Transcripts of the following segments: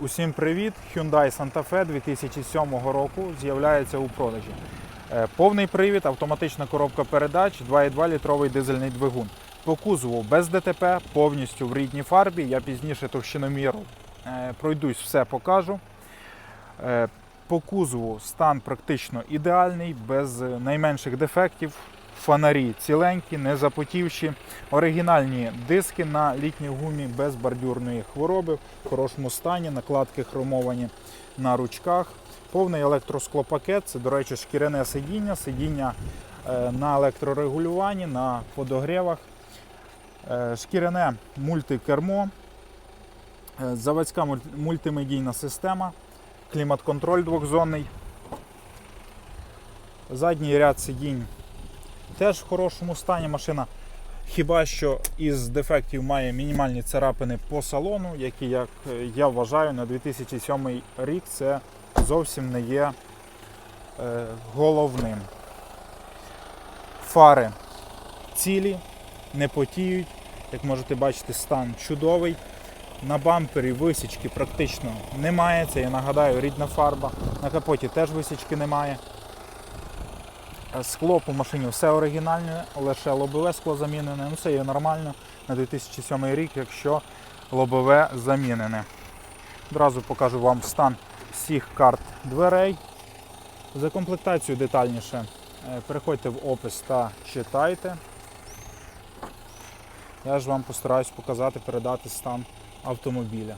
Усім привіт! Hyundai Santa Fe 2007 року з'являється у продажі. Е, Повний привід, автоматична коробка передач, 2,2 літровий дизельний двигун. По кузову без ДТП, повністю в рідній фарбі. Я пізніше товщиноміру е, пройдусь, все покажу. Е, По кузову стан практично ідеальний, без найменших дефектів. Фонарі ціленькі, не запотівші. Оригінальні диски на літній гумі без бордюрної хвороби, в хорошому стані, накладки хромовані на ручках. Повний електросклопакет, це, до речі, шкіряне сидіння, сидіння е, на електрорегулюванні, на подогрівах. Е, Шкіряне мультикермо, е, заводська мультимедійна система, клімат-контроль двохзонний. Задній ряд сидінь теж в хорошому стані машина. Хіба що із дефектів має мінімальні царапини по салону, які, як е, я вважаю, на 2007 рік це зовсім не є е, головним. Фари цілі, не потіють. Як можете бачити, стан чудовий. На бампері висічки практично немає. Це я нагадаю, рідна фарба. На капоті теж висічки немає. Е, Скло по машині все оригінальне, лише лобове скло замінене. Ну це є нормально на 2007 рік, якщо лобове замінене. Одразу покажу вам стан всіх карт дверей. За комплектацію детальніше е, переходьте в опис та читайте. Я ж вам постараюсь показати, передати стан автомобіля.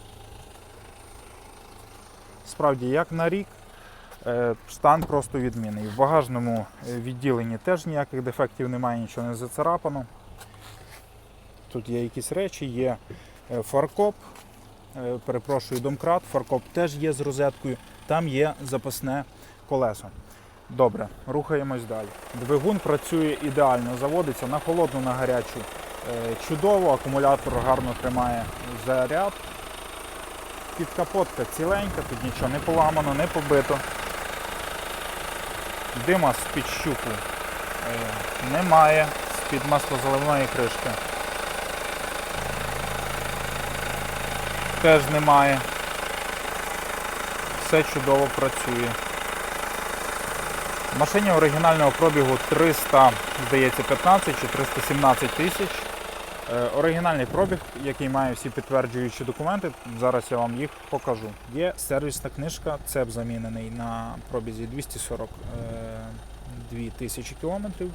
Справді, як на рік, Стан просто відмінний. В багажному е, відділенні теж ніяких дефектів немає, нічого не зацарапано. Тут є якісь речі, є е, фаркоп, е, перепрошую, домкрат, фаркоп теж є з розеткою, там є запасне колесо. Добре, рухаємось далі. Двигун працює ідеально, заводиться на холодну, на гарячу. е, Чудово, акумулятор гарно тримає заряд. Підкапотка ціленька, тут нічого не поламано, не побито. Дима з-під щуку е, немає, з-під маслозаливної кришки. Теж немає. Все чудово працює. В машині оригінального пробігу 300, здається, 15 чи 317 тисяч. Е, Оригінальний пробіг, який має всі підтверджуючі документи, зараз я вам їх покажу. Є сервісна книжка, цеп замінений на пробізі 242 тисячі кілометрів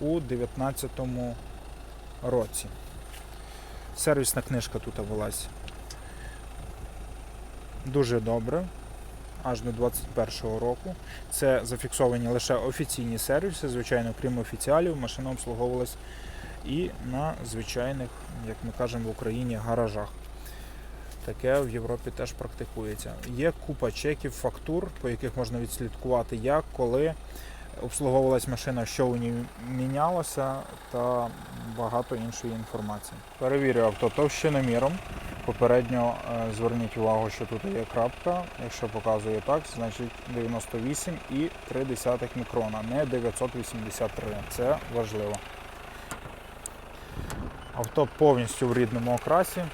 у 2019 році. Сервісна книжка тут велась дуже добре, аж до 2021 року. Це зафіксовані лише офіційні сервіси, звичайно, крім офіціалів, машина обслуговувалась і на звичайних, як ми кажемо в Україні, гаражах. Таке в Європі теж практикується. Є купа чеків, фактур, по яких можна відслідкувати, як, коли обслуговувалась машина, що у ній мінялося, та багато іншої інформації. Перевірю авто товщиноміром. Попередньо е, зверніть увагу, що тут є крапка. Якщо показує так, значить 98,3 мікрона, не 983. Це важливо. Авто повністю в рідному окрасі.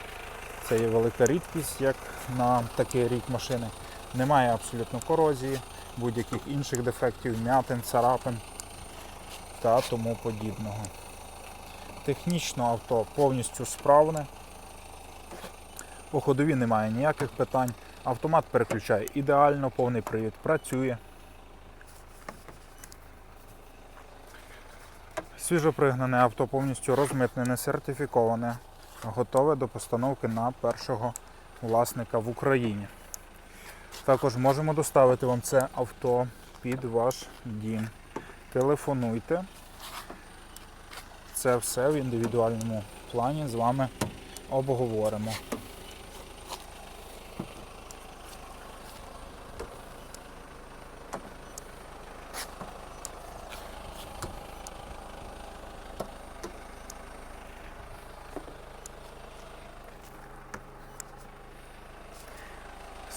Це є велика рідкість, як на такий рік машини. Немає абсолютно корозії, будь-яких інших дефектів, м'ятин, царапин та тому подібного. Технічно авто повністю справне. По ходові немає ніяких питань. Автомат переключає ідеально, повний привід працює. Свіжопригнане авто повністю розмитнене, сертифіковане, готове до постановки на першого власника в Україні. Також можемо доставити вам це авто під ваш дім. Телефонуйте. Це все в індивідуальному плані з вами обговоримо.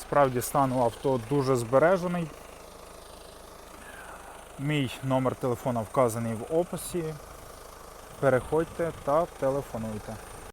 Справді стан авто дуже збережений. Мій номер телефона вказаний в описі. Переходьте та телефонуйте.